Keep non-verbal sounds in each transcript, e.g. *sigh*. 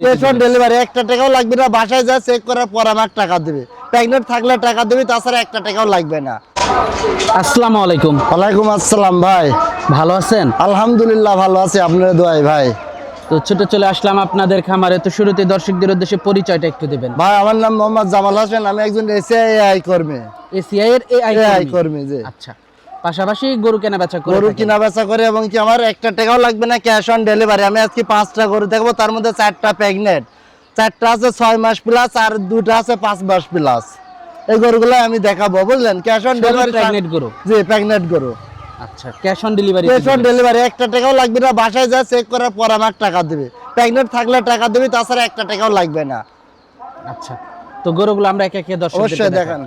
Cash on delivery একটা টাকাও লাগবে না বাসায় যা চেক করার পর আমার টাকা দেবে। প্রেগনেন্ট থাকলে টাকা দেবে তাছাড়া একটা টাকাও লাগবে না। আসসালামু আলাইকুম। ওয়ালাইকুম আসসালাম ভাই। ভালো আছেন? আলহামদুলিল্লাহ ভালো আছি আপনার দোয়াই ভাই। তো ছোট চলে আসলাম আপনাদের খামারে তো শুরুতে দর্শকদের উদ্দেশ্যে পরিচয়টা একটু দিবেন। ভাই আমার নাম মোহাম্মদ জামাল হোসেন আমি একজন এসিআই কর্মী। এসিআই এর এআই কর্মী। আচ্ছা। পাশাপাশি গরু কেনা বেচা করে গরু। কিনা বেচা করে এবং কি আমার একটা টাকাও লাগবে না ক্যাশ অন ডেলিভারি আমি আজকে পাঁচটা গরু দেখব তার মধ্যে চারটা প্রেগনেন্ট চারটা আছে ছয় মাস প্লাস আর দুটো আছে পাঁচ মাস প্লাস এই গরুগুলো আমি দেখাবো বুঝলেন? ক্যাশ অন ডেলিভারি pregnant গরু? জি প্রেগনেন্ট গরু। আচ্ছা cash on delivery cash on delivery একটা টাকাও লাগবে না বাসায় যা চেক করার পর আমার টাকা দেবে। প্রেগনেন্ট থাকলে টাকা দেবে তাছাড়া একটা টাকাও লাগবে না। আচ্ছা তো গরুগুলো আমরা একে একে দর্শক অবশ্যই দেখেন।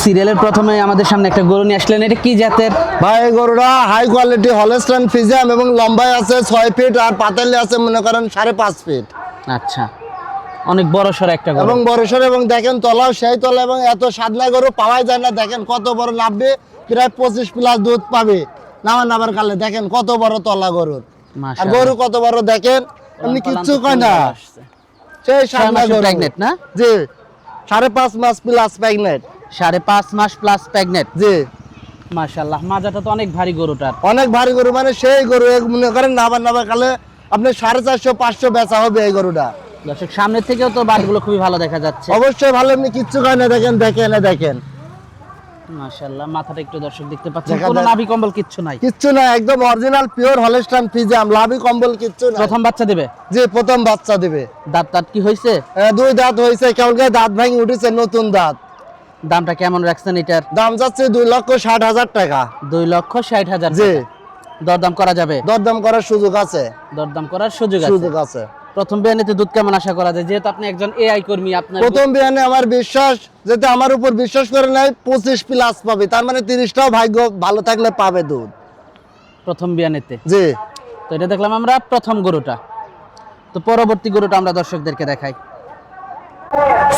সিরিয়ালের প্রথমে আমাদের সামনে একটা গরু নিয়ে আসলেন। এটা কি জাতের? ভাই গরুটা হাই কোয়ালিটি হলস্টাইন ফিজিয়াম এবং লম্বায় আছে ছয় ফিট আর পাতালে আছে মনে করেন সাড়ে পাঁচ ফিট আচ্ছা। অনেক বড় সড় একটা গরু। এবং বড়সড় এবং দেখেন তলাও সেই তলা এবং এত সাদনা গরু পাওয়াই যায় না। দেখেন কত বড় নামবে প্রায় পঁচিশ প্লাস দুধ পাবে। নামা নামার কালে দেখেন কত বড় তলা গরুর। আর গরু কত বড় দেখেন এমনি কিচ্ছু কয় না। সেই সাদনা গরু। না? জি। সাড়ে পাঁচ মাস প্লাস প্রেগনেন্ট সাড়ে পাঁচ মাস প্লাস প্রেগনেন্ট জি। মাশাল্লাহ মাজাটা তো অনেক ভারী গরুটার। অনেক ভারী গরু মানে সেই গরু মনে করেন নাবার নাবার কালে আপনি সাড়ে চারশো পাঁচশো বেচা হবে এই গরুটা। দর্শক সামনের থেকেও তো বাটগুলো খুবই ভালো দেখা যাচ্ছে। অবশ্যই ভালো এমনি কিচ্ছু না দেখেন দেখেন দেখেন। মাশাল্লাহ মাথাটা একটু দর্শক দেখতে পাচ্ছেন। কোনো নাভি কম্বল কিচ্ছু নাই। কিচ্ছু না একদম অরিজিনাল পিওর হলস্টাইন ফিজিয়াম লাভি কম্বল কিচ্ছু না প্রথম বাচ্চা দেবে? যে প্রথম বাচ্চা দিবে। দাঁত দাঁত কি হয়েছে দুই দাঁত হয়েছে কেমন করে দাঁত ভাঙি উঠেছে নতুন দাঁত। দামটা কেমন রাখছেন এটার? দাম যাচ্ছে দুই লক্ষ ষাট হাজার টাকা। দুই লক্ষ ষাট হাজার জি। দরদাম করা যাবে? দরদাম করার সুযোগ আছে। দরদাম করার সুযোগ আছে। সুযোগ আছে। প্রথম বিয়ানিতে দুধ কেমন আশা করা যায়? যেহেতু আপনি একজন এআই কর্মী আপনার প্রথম বিয়ানে আমার বিশ্বাস যেতে আমার উপর বিশ্বাস করে নাই পঁচিশ প্লাস পাবে। তার মানে তিরিশটাও ভাগ্য ভালো থাকলে পাবে দুধ। প্রথম বিয়ানিতে। জি। তো এটা দেখলাম আমরা প্রথম গরুটা। তো পরবর্তী গরুটা আমরা দর্শকদেরকে দেখাই।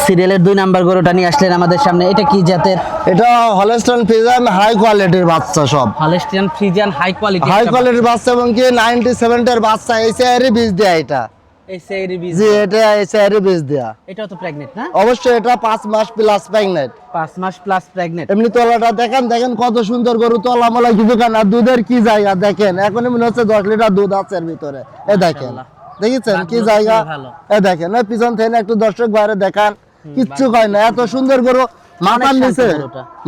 সিরিয়ালের দুই নাম্বার গরুটা নিয়ে আসলেন আমাদের সামনে। এটা কি জাতের? এটা হলস্টাইন ফিজিয়াম হাই কোয়ালিটির বাচ্চা সব। Holstein Friesian high quality high কোয়ালিটির বাচ্চা এবং কি নাইনটি সেভেন্টের বাচ্চা এসিআইয়েরই বীজ দেয়া এটা। এই বীজ। জি এটা বীজ দেয়া। এটাও তো প্রেগনেন্ট না? অবশ্যই এটা পাঁচ মাস প্লাস প্রেগনেন্ট পাঁচ মাস প্লাস প্রেগনেন্ট এমনি তলাটা দেখেন দেখেন কত সুন্দর গরু তলা মলা কিছু কেন। দুধের কি জায়গা দেখেন? এখনই মনে হচ্ছে দশ লিটার দুধ আছে এর ভিতরে। এ দেখেন। দেখেছেন কি জায়গা? এ দেখেন পিছন থেকে একটু দর্শক বাইরে দেখান। কিচ্ছু কয় না এত সুন্দর গরু মাথার নিচে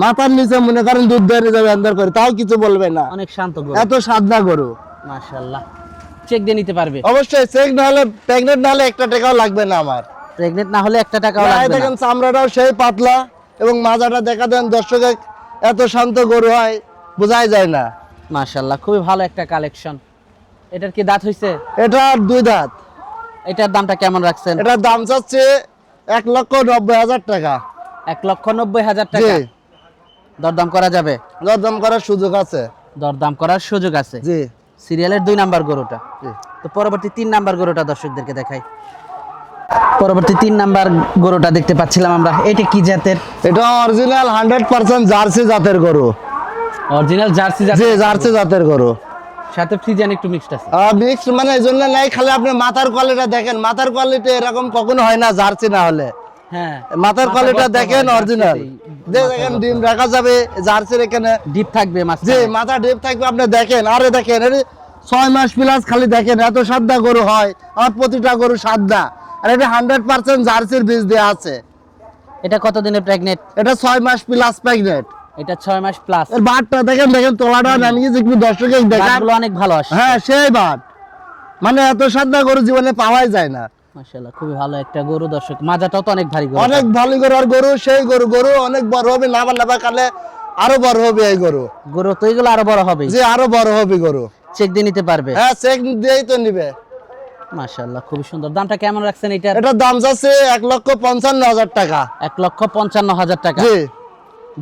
মাথার নিচে মনে করেন দুধ ধরে যাবে আন্দার করে তাও কিছু বলবে না। অনেক শান্ত গরু। এত সাদা গরু। মাশাআল্লাহ। চেক দিয়ে নিতে পারবে। অবশ্যই চেক না হলে প্রেগনেন্ট না হলে একটা টাকাও লাগবে না আমার। প্রেগনেন্ট না হলে একটা টাকাও লাগবে না। দেখেন চামড়াটাও সেই পাতলা এবং মাজাটা দেখা দেন দর্শকে এত শান্ত গরু হয় বোঝাই যায় না। মাশাআল্লাহ খুবই ভালো একটা কালেকশন। এটার কি দাঁত হইছে? এটা দুই দাঁত। এটার দামটা কেমন রাখছেন? এটার দাম চাচ্ছে এক লক্ষ নব্বই হাজার টাকা। এক লক্ষ নব্বই হাজার টাকা। দরদাম করা যাবে? দরদাম করার সুযোগ আছে। দরদাম করার সুযোগ আছে। জি। সিরিয়ালের দুই নাম্বার গরুটা। তো পরবর্তী তিন নাম্বার গরুটা দর্শকদেরকে দেখাই। পরবর্তী তিন নাম্বার গরুটা দেখতে পাচ্ছিলাম আমরা। এটা কি জাতের? এটা অরিজিনাল হান্ড্রেড পার্সেন্ট জার্সি জাতের গরু। অরিজিনাল জার্সি জাতের জার্সি জাতের গরু। সাথে ফ্রিজিয়ান একটু মিক্সড আছে। মিক্স মানে এই জন্য নাই খালি আপনি মাথার কোয়ালিটি দেখেন। মাথার কোয়ালিটি এরকম কখনো হয় না জার্সি না হলে। হ্যাঁ। মাথার কোয়ালিটি দেখেন অরিজিনাল। দেখেন ডিম রাখা যাবে জার্সির এখানে। ডিপ থাকবে মাছ জি মাথা ডিপ থাকবে আপনি দেখেন। আরে দেখেন ছয় মাস প্লাস খালি দেখেন এত সাদা গরু হয়। আর প্রতিটা গরু সাদা। আর এটা হান্ড্রেড পার্সেন্ট জার্সির বীজ দেওয়া আছে। এটা কত দিনে প্রেগনেন্ট এটা ছয় মাস প্লাস প্রেগনেন্ট এটা ছয় মাস প্লাস এর বাটটা দেখেন দেখেন তোলাটা নামিয়ে যে একটু দর্শকে দেখানগুলো অনেক ভালো আসে। হ্যাঁ সেই বাট। মানে এত সাদা গরু জীবনে পাওয়াই যায় না। মাশাআল্লাহ খুবই ভালো একটা গরু দর্শক। মাজাটাও তো অনেক ভারী গরু। অনেক ভালো গরু আর গরু সেই গরু গরু অনেক বড় হবে নাবা নাবা কালে আরও বড় হবে এই গরু। গরু তো এগুলো আরও বড় হবে। যে আরও বড় হবে গরু। চেক দিয়ে নিতে পারবে। হ্যাঁ চেক দিয়েই তো নিবে। মাশাআল্লাহ খুবই সুন্দর। দামটা কেমন রাখছেন এটার এটার দাম যাচ্ছে এক লক্ষ পঞ্চান্ন হাজার টাকা। এক লক্ষ পঞ্চান্ন হাজার টাকা। জি।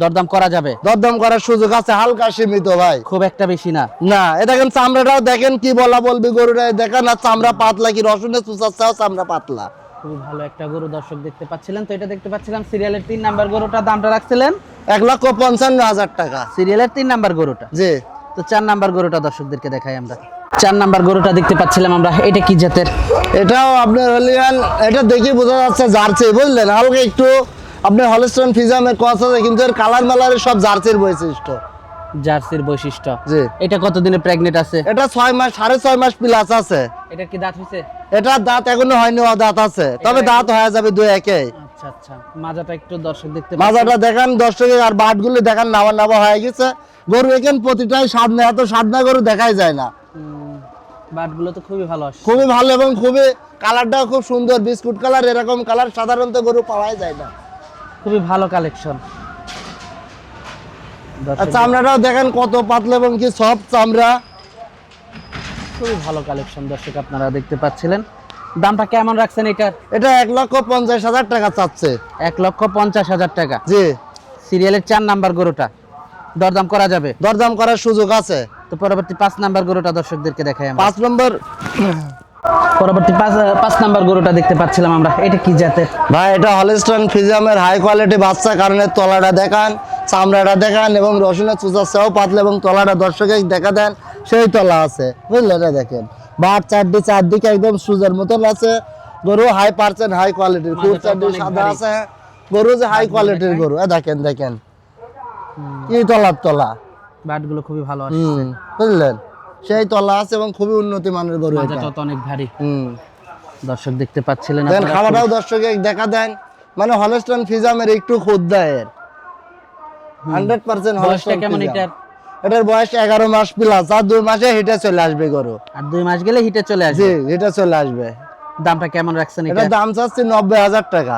দরদাম করা যাবে? দরদাম করার সুযোগ আছে হালকা সীমিত ভাই। খুব একটা বেশি না। না এ দেখেন চামড়াটাও দেখেন কি বলা বলবি গরুটা দেখেন আর চামড়া পাতলা কি চুচাচ্ছাও চামড়া পাতলা। খুবই ভালো একটা গরু দর্শক দেখতে পাচ্ছিলেন। তো এটা দেখতে পাচ্ছিলাম সিরিয়ালের তিন নাম্বার গরুটার দামটা রাখছিলেন? এক লক্ষ পঞ্চান্ন হাজার টাকা। সিরিয়ালের তিন নাম্বার গরুটা? জি। তো চার নাম্বার গরুটা দর্শকদেরকে দেখাই আমরা। চার নাম্বার গরুটা দেখতে পাচ্ছিলাম আমরা। এটা কি জাতের? এটাও আপনার হলিয়ান এটা দেখে বোঝা যাচ্ছে জার্সি বুঝলেন? হালকা একটু আপনার হলস্টন ফিজামের কথা আছে কিন্তু এর কালার মালারের সব জার্সির বৈশিষ্ট্য। জার্সির বৈশিষ্ট্য। জি। এটা কতদিনে প্রেগনেন্ট আছে? এটা ছয় মাস সাড়ে ছয় মাস প্লাস আছে। এটা কি দাঁত হইছে? এটার দাঁত এখনও হয়নি ও দাঁত আছে। তবে দাঁত হয়ে যাবে দুই একে। আচ্ছা আচ্ছা। মাজাটা একটু দর্শক দেখতে মাজাটা দেখান দর্শকে আর বাটগুলো দেখান নামা নামা হয়ে গেছে। গরু এখান প্রতিটাই সাদনা এত সাদনা গরু দেখাই যায় না। বাটগুলো তো খুবই ভালো আসছে। খুবই ভালো এবং খুবই কালারটাও খুব সুন্দর বিস্কুট কালার এরকম কালার সাধারণত গরু পাওয়াই যায় না। খুবই ভালো কালেকশন চামড়াটাও দেখেন কত পাতলা এবং কি সব চামড়া। খুবই ভালো কালেকশন দর্শক আপনারা দেখতে পাচ্ছিলেন। দামটা কেমন রাখছেন এটার এটা এক লক্ষ পঞ্চাশ হাজার টাকা চাচ্ছে। এক লক্ষ পঞ্চাশ হাজার টাকা। জি। সিরিয়ালের চার নাম্বার গরুটা। দরদাম করা যাবে? দরদাম করার সুযোগ আছে। তো পরবর্তী পাঁচ নাম্বার গরুটা দর্শকদেরকে দেখাই পাঁচ নম্বর পরবর্তী পাঁচ পাঁচ নাম্বার গরুটা দেখতে পাচ্ছিলাম আমরা। এটা কি জাতের? ভাই এটা হলিস্টন ফিজিয়ামের হাই কোয়ালিটি বাচ্চা কারণে তলাটা দেখান চামড়াটা দেখান এবং রসুনের চুচার সেও পাতলে এবং তলাটা দর্শকে দেখা দেন সেই তলা আছে। বুঝলেন এটা দেখেন? বাট চারটি চারদিকে একদম সুজের মতন আছে। গরু হাই পার্সেন্ট হাই কোয়ালিটির খুব চারটি সাদা। আছে গরু যে হাই কোয়ালিটির গরু। দেখেন দেখেন। কি তলার তলা। বাটগুলো খুবই ভালো হুম বুঝলেন? সেই তলা আছে এবং খুবই উন্নতি মানের গরু এটা। অনেক ভারী। হুম। দর্শক দেখতে পাচ্ছিলেন দেন। খাবারটাও দর্শকে দেখা দেন। মানে হলস্টন ফিজামের একটু খুদ দেয় এর হান্ড্রেড পার্সেন্ট বয়সটা কেমন এটার? এটার বয়স এগারো মাস প্লাস আর দুই মাসে হিটে চলে আসবে গরু। আর দুই মাস গেলে হিটে চলে আসবে? জি হিটে চলে আসবে। দামটা কেমন রাখছেন এটা? দাম চাচ্ছি নব্বই হাজার টাকা।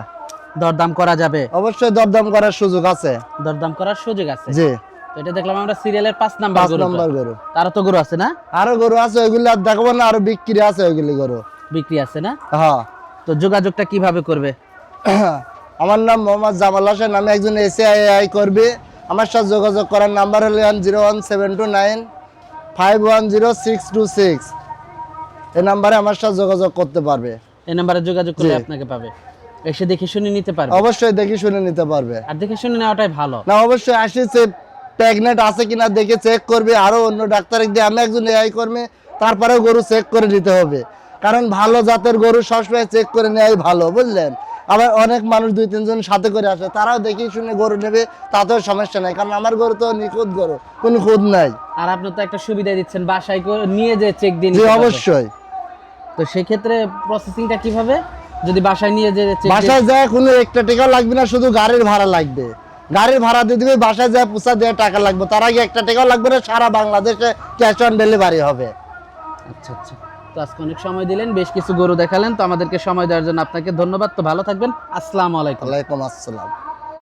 দরদাম করা যাবে? অবশ্যই দরদাম করার সুযোগ আছে। দরদাম করার সুযোগ আছে? জি। তো এটা দেখলাম আমরা সিরিয়ালের পাঁচ নাম্বার পাঁচ নম্বর গরু। তারও তো গরু আছে না? আরও গরু আছে ওইগুলি আর দেখাবো না আরও বিক্রি আছে ওইগুলি গরু। বিক্রি আছে না? হ্যাঁ তো যোগাযোগটা কীভাবে করবে? *coughs* আমার নাম মোহাম্মদ জামাল হোসেন আমি একজন করবে আমার সাথে যোগাযোগ করার নাম্বার হলো zero one seven two nine five one zero six two six এই নাম্বারে আমার সাথে যোগাযোগ করতে পারবে। এই নাম্বারে যোগাযোগ করলে আপনাকে পাবে। এসে দেখে শুনে নিতে পারবে। অবশ্যই দেখে শুনে নিতে পারবে। আর দেখে শুনে নেওয়াটাই ভালো। না অবশ্যই আসি প্রেগনেন্ট আছে কিনা দেখে চেক করবে আরও অন্য ডাক্তার দিয়ে আমি একজন এআই কর্মী তারপরেও গরু চেক করে নিতে হবে। কারণ ভালো জাতের গরু সবসময় চেক করে নেওয়াই ভালো বুঝলেন? আবার অনেক মানুষ দুই তিনজন সাথে করে আসে তারাও দেখে শুনে গরু নেবে তাতেও সমস্যা নাই কারণ আমার গরু তো নিখুঁত গরু কোনো খুঁত নাই। আর আপনি তো একটা সুবিধা দিচ্ছেন বাসায় করে নিয়ে যে চেক দিন অবশ্যই। তো সেক্ষেত্রে প্রসেসিংটা কীভাবে? যদি বাসায় নিয়ে যে বাসায় যায় কোনো একটা টাকা লাগবে না শুধু গাড়ির ভাড়া লাগবে। গাড়ির ভাড়া দিয়ে দিবে বাসায় যায় পোষা দিয়ে টাকা লাগবে। তার আগে একটা টাকাও লাগবে না সারা বাংলাদেশে ক্যাশ অন ডেলিভারি হবে। আচ্ছা আচ্ছা। তো আজকে অনেক সময় দিলেন বেশ কিছু গরু দেখালেন তো আমাদেরকে সময় দেওয়ার জন্য আপনাকে ধন্যবাদ। তো ভালো থাকবেন আসসালামু আলাইকুম। ওয়ালাইকুম আসসালাম।